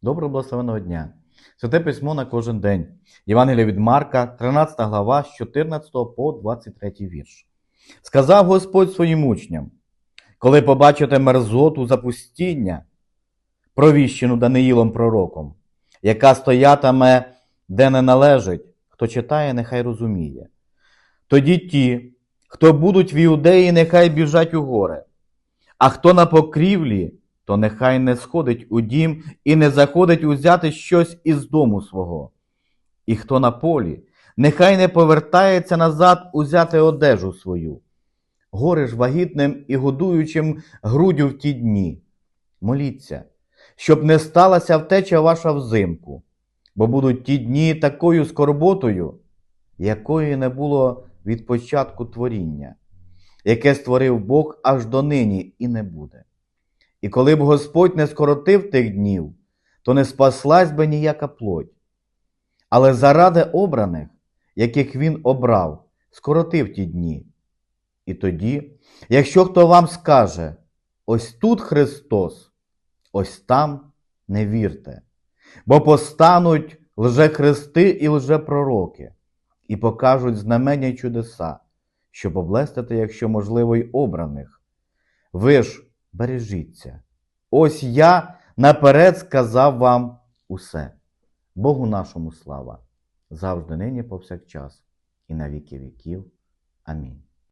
Доброго благословеного дня! Святе письмо на кожен день. Євангелія від Марка, 13 глава, з 14 по 23 вірш. Сказав Господь своїм учням: коли побачите мерзоту запустіння, провіщену Даниїлом пророком, яка стоятиме, де не належить, хто читає, нехай розуміє. Тоді ті, хто будуть в Іудеї, нехай біжать у гори, а хто на покрівлі, то нехай не сходить у дім і не заходить узяти щось із дому свого. І хто на полі, нехай не повертається назад узяти одежу свою. Горе ж вагітним і годуючим грудю в ті дні. Моліться, щоб не сталася втеча ваша взимку, бо будуть ті дні такою скорботою, якої не було від початку творіння, яке створив Бог аж до нині і не буде. І коли б Господь не скоротив тих днів, то не спаслась би ніяка плоть. Але заради обраних, яких він обрав, скоротив ті дні. І тоді, якщо хто вам скаже, ось тут Христос, ось там не вірте, бо постануть лжехристи і лжепророки, і покажуть знамення чудеса, щоб облестити, якщо можливо, й обраних. Ви ж бережіться. Ось я наперед сказав вам усе. Богу нашому слава, завжди нині повсякчас, і на віки віків. Амінь.